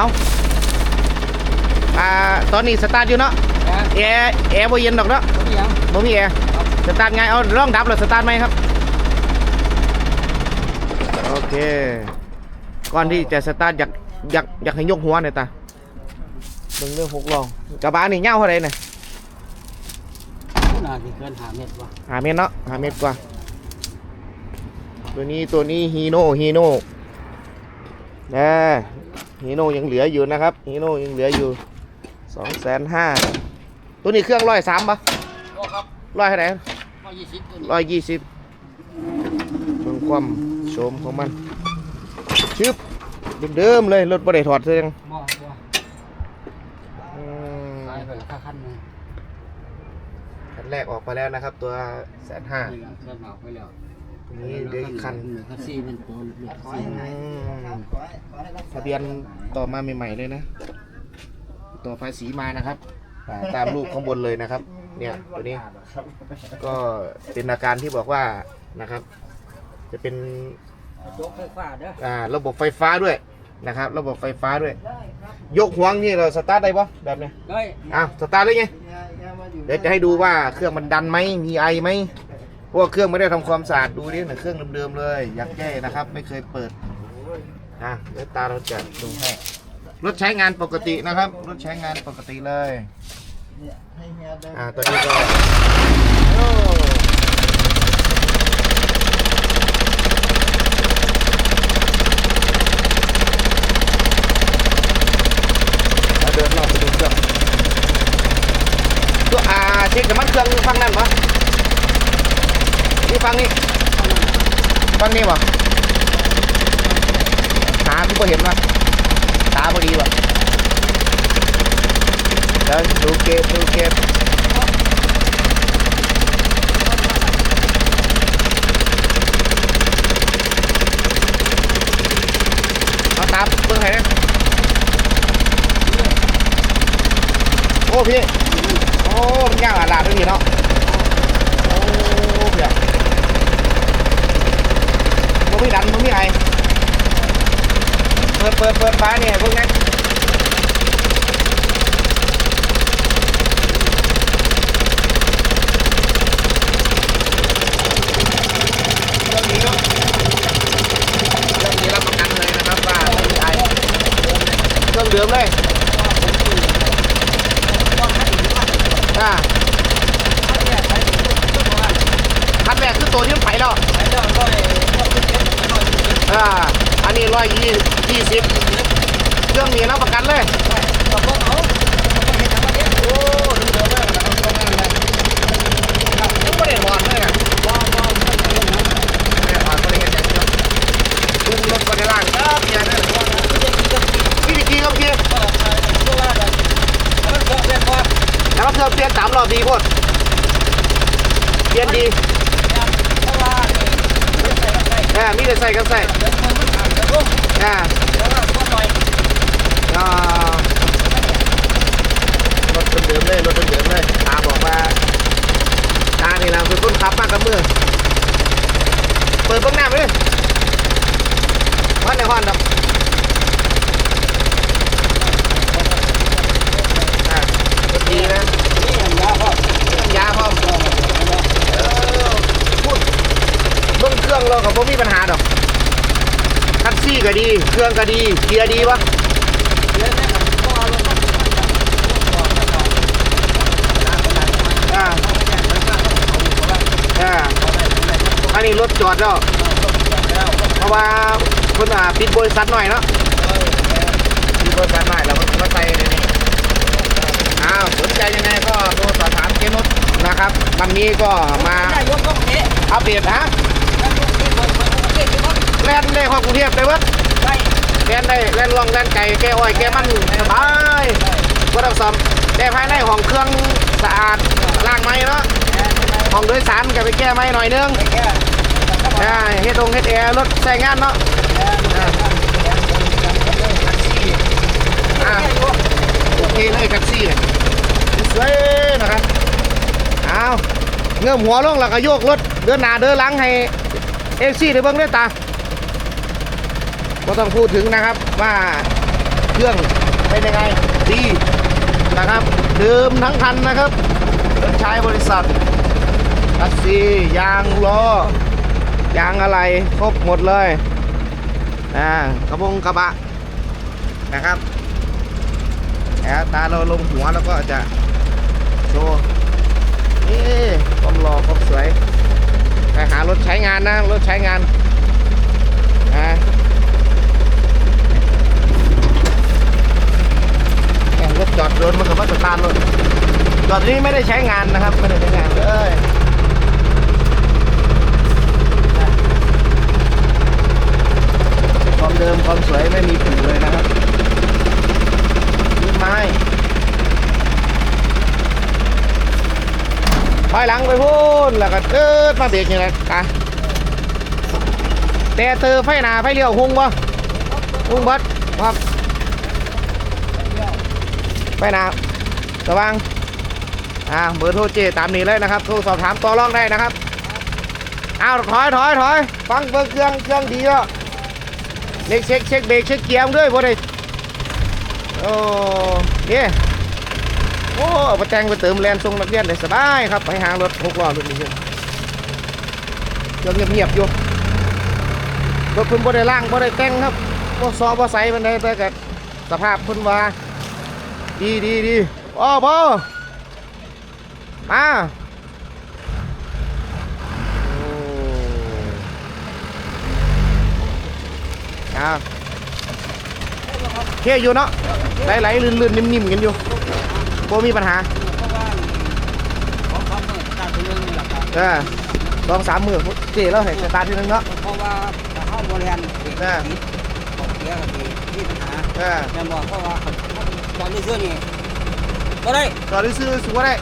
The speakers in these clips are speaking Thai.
เอาอ่าตอนนี้สตาร์ทอยู่เนาะนะแอร์แอร์บ่เย็นดอกเนาะเขาไม่ยังบ่มีแอร์สตาร์ทไงเอาลองดับแล้วสตาร์ทไหมครับโอเคก่อนที่จะสตาร์ทอยากอยากอยากให้ยกหัวหน่อยตาเบิ่งเรื่องหกล้อกระบะนี่เงาวเท่าไหร่เนี่ยน่าจะเกินหาเม็ดว่ะหาเมตรเนาะหาเมตรกว่า ตัวนี้ตัวนี้ฮีโน่ฮีโน่นะ ฮีโน่ยังเหลืออยู่นะครับฮีโน่ยังเหลืออยู่สองแสนห้าตัวนี้เครื่องร้อยสามปะโอ้ครับร้อยเท่าไหร่ร้อยยี่สิบตัวนี้ร้อยยี่สิบเบิ่งความโฉมของมันชึบเดิมๆเลยรถบ่ได้ถอดเสียงบ่บ่อืมขายไปราคาคันหนึงคันแรกออกไปแล้วนะครับ ตัวแสนห้านี่ละเกินหมาไปแล้วตัว นี้เด็กคันเหลือคันซี่เป็นตัวเหลือคันอืซี่มทะเบียนต่อมาใหม่ๆเลยนะ ต่อภาษีมานะครับอ่าตามรูปข้างบนเลยนะครับ เนี่ยตัวนี้ ก็เป็นอาการที่บอกว่านะครับ จะเป็นโจ๊กไฟฟ้าเด้ออ่าระบบไฟฟ้าด้วยนะครับ ระบบไฟฟ้าด้วย ยกห่วงนี่เราสตาร์ทได้ปะแบบนี้เฮ้ยอ้าวสตาร์ทได้ไงเดี๋ยวจะให้ดูว่าเครื่องมันดันไหมมีไอไหม เพราะว่าเครื่องไม่ได้ทำความสะอาดดูดิเหมือนเครื่องเดิมๆเลยยักแย่นะครับ ไม่เคยเปิดอะเดี๋ยวตาเราจะดูให้รถใช้งานปกตินะครับ รถใช้งานปกติเลยอ่าตัวนี้ก็โอ้มาเดินรอบไปดูเครื่องตัวอาเช็คน้ำมันเครื่องฟังนั่นปะ นี่ฟังนี่ฟังนี่ปะหาพี่ก็เห็นปะตาพอดีปะเดี๋ยวดูเกมดูเกมเอาตามเบิ่งให้นะโอ้พี่ โอ้มันยากอะลาดด้วยนี่เนาะ โอ้เพื่อ มันไม่ดันมันไม่ไอเปิดเปิดเปิดฟ้าเนี่ยพวกนี้เรื่องนี้เนาะเรื่องนี้รับประกันเลยนะครับว่าเครื่องเดิมเลยอ่าคันแรกคือตัวที่มันไปแล้ว อ่าอันนี้ร้อยยี่ยี่สิบเครื่องนี้รับประกันเลยโอ้เดิมๆเลยนะครับทำงานเลยครับยังไม่ได้ถอดเลยอะไม่ได้ถอดไม่ได้เห็นอย่างเดียวคุมรถก็ได้ล่างครับเกียร์เนี่ยพี่ดีกีครับพี่แล้วก็เครื่องเปลี่ยนสามรอบดีโคตรเปลี่ยนดี มมีแต่ใส่กับใส่อ่าอ่ารถเดิมๆเลยรถเดิมๆเลยตาบอกว่าตานี่แหละคือคนขับมากกับมือเปิดเบื้องหน้าไปเลยวันในห้อนดับอ่ารถดีนะยาพร้อมเออพูด เบื้องเครื่องเรากับผมมีปัญหาดอกคันซี่ก็ดี เครื่องก็ดีเกียร์ดีวะอ่าอ่าอันนี้รถจอดแล้วเพราะว่าคุณอ่าปิดบริษัทหน่อยเนาะปิดบริษัทหน่อยแล้วก็ใส่ในนี้อ้าวสนใจยังไงก็โทรสอบถามเจนุสนะครับ วันนี้ก็มาอัปเดตนะ แล่นได้ของกรุงเทพได้เบิดแล่นได้แล่นลองแล่นไก่แก้อ้อยแก้มันสบายก็ต้องซ่อมแต่ภายในห้องเครื่องสะอาดล้างไม้เนาะห้องโดยสารก็ไปแก้ไม้หน่อยนึงอ่าเฮ็ดองเฮ็ดแอร์รถใช้งานเนาะอ่าโอเคเลยแท็กซี่เนี่ยสวยนะครับเอาเงื่อมหัวลงแล้วก็โยกรถเดินหน้าเดินหลังให้ เอฟซีได้เบิ่งด้วยตาก็ต้องพูดถึงนะครับว่าเครื่องเป็นยังไงดีนะครับเดิมทั้งคันนะครับรถใช้บริษัทคัสซียางล้อยางอะไรครบหมดเลยอ่ากระบงกระบะนะครับแล้วตาเราลงหัวแล้วก็จะโชว์นี่ความหล่อความสวย หารถใช้งานนะ รถใช้งานนะรถจอดรถมันกับว่าสตาร์ทรถจอดนี้ไม่ได้ใช้งานนะครับ อยหลังไปพูนแล้วก็เติดมาเบรกอย่างไรกะแต่เตอไฟหนาไฟเลี้ยวหุ่งบ่หุ่งบัดครับไฟหนาสว่างอ่าเบอร์โทรเจตามนี้เลยนะครับโทรสอบถามต่อรองได้นะครับอ้าวถอยถอยถอยฟังเบิ่งเครื่องเครื่องดีแล้วเล็กเช็คเช็คเบรกเช็คเกียร์ด้วยบ่ได้โอ้เนี่ย อ้เอาไปแต่งไปเติมแลนทรงนักเรียนได้สบายครับ ไปหางรถหกล้อรุ่นนี้เครื่องเงียบอยู่รถเพิ่นบ่ได้ล่างบ่ได้แต่งครับบ่ซอบ่ใสมันได้แต่ก็สภาพเพิ่นว่า ดีดีดีอ้อบ่มาโอ้อ่าเคอยู่เนาะไหลๆลื่นๆนิ่มๆกันอยู่ บ่มีปัญหาเพราะว่าของเขาเมื่อตาตัวนึงนี่แหละครับเออลองสามมือเจ๊แล้วให้สตาร์ททีนึงเนาะเพราะว่าถ้าเข้าบริเวณเด็กเออติดของเสียกับมีมีปัญหาเออจะบอกเพราะว่าตอนนี้เสื้อนี่ก็ได้จอดซื้อๆสุว่าได้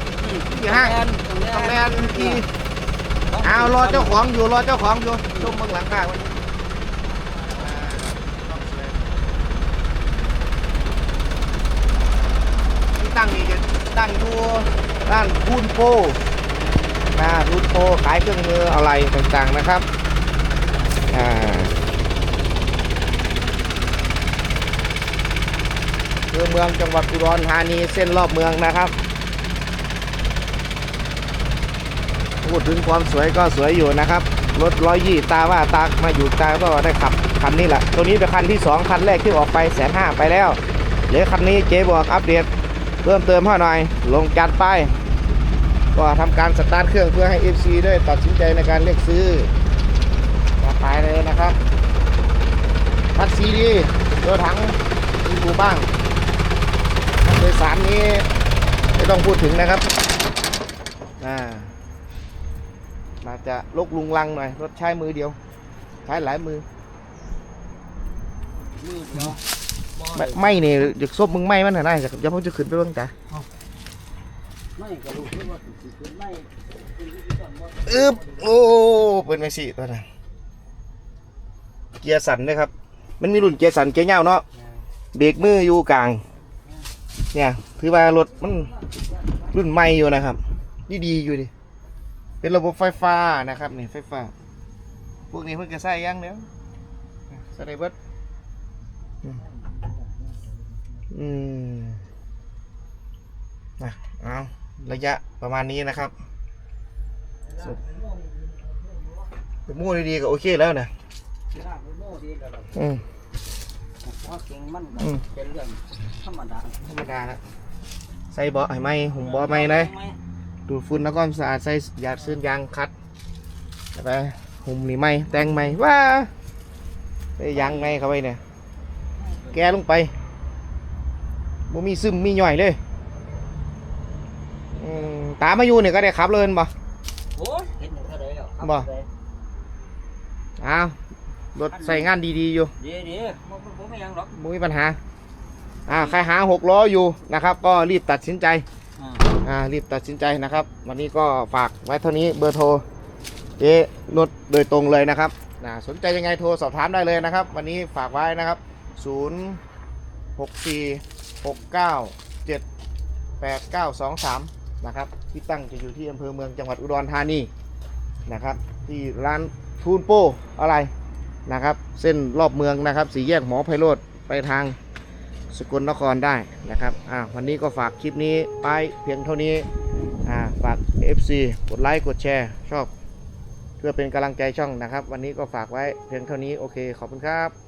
อย่าห้างต้องแลนทีเอารอเจ้าของอยู่รอเจ้าของอยู่ชมเมืองหลังข้างมันที่ ตั้งนี่จะตั้งอยู่ด้านทูนโปนะทูนโปขายเครื่องมืออะไรต่างๆนะครับอ่าคือเมืองจังหวัดอุดรธานีเส้นรอบเมืองนะครับพูดถึงความสวยก็สวยอยู่นะครับรถร้อยยี่ตาว่าตามาอยู่ตาก็ได้ขับคันนี้แหละตัวนี้เป็นคันที่สองคันแรกที่ออกไปแสนห้าไปแล้วเหลือคันนี้เจ๊บอกอัปเดต เพิ่มเติมให้หน่อย ลงจัดไป ก็ทำการสตาร์ทเครื่องเพื่อให้ FC ได้ตัดสินใจในการเลือกซื้อมาขายเลยนะครับทัดซีดีตัวถังมีดูบ้างโดยสารนี้ไม่ต้องพูดถึงนะครับอ่าน่าจะลกลุงลังหน่อยรถใช้มือเดียว ใช้หลายมือมือเดียว ไม่ไม่เนี่ยอยากซบมึงไม่มันหน่อยได้จะจะพ่อจะขึ้นไปเบ้างจ้ะไม่กระดูกไม่ว่าสิขึ้นไม่อึบโอ้เป็นไม่สิตัวนั้นเกียร์สันด้วยครับ มันมีรุ่นเกียร์สันเกียร์เงาวเนาะเบรกมืออยู่กลาง เนี่ยถือว่ารถมันรุ่นใหม่อยู่นะครับดีดีๆอยู่ดิเป็นระบบไฟฟ้านะครับนี่ไฟฟ้า พวกนี้เพิ่งจะใส่ยังเนี้ยใส่ได้เบิด อืมอืมนะเอาระยะประมาณนี้นะครับสุดมู่ดีๆก็โอเคแล้วนะอืมเพราะเก่งมันอืมเป็นเรื่องธรรมดาธรรมดาแล้วใส่เบาะให้ไหมหุ่มเบาะไหมเลยดูดฝุ่นแล้วก็สะอาดใส่ยาซื้อยางคัดแล้วไปหุ่มนี่ไหมแต่งไหมว้าใส่ยางไหมเข้าไปเนี่ยแกลงไป บ่มีซึมมีหย่อยเลยอืมตามมาอยู่เนี่ยก็ได้ขับเลยบ่โอ้ยเห็นหนึ่งเท่าไรแล้วครับบ่อ้าวรถใส่งานดีๆอยู่เดี๋ยวเดี๋ยวผมผมไม่ยังหรอกบ่มีปัญหาอ่าใครหาหกล้ออยู่นะครับ ก็รีบตัดสินใจอ่าอ่ารีบตัดสินใจนะครับ วันนี้ก็ฝากไว้เท่านี้เบอร์โทรเจ๊นุชโดยตรงเลยนะครับนะสนใจยังไงโทรสอบถามได้เลยนะครับ วันนี้ฝากไว้นะครับ 0 6 4 6 9 7 8 9 2 3นะครับที่ตั้งจะอยู่ที่อำเภอเมืองจังหวัดอุดรธานีนะครับ ที่ร้านทูนโปอะไรนะครับ เส้นรอบเมืองนะครับสีแยกหมอไพโรธไปทางสกลนครได้นะครับอ่าวันนี้ก็ฝากคลิปนี้ไปเพียงเท่านี้อ่าฝาก FC กดไลค์กดแชร์ชอบ เพื่อเป็นกำลังใจช่องนะครับ วันนี้ก็ฝากไว้เพียงเท่านี้โอเคขอบคุณครับ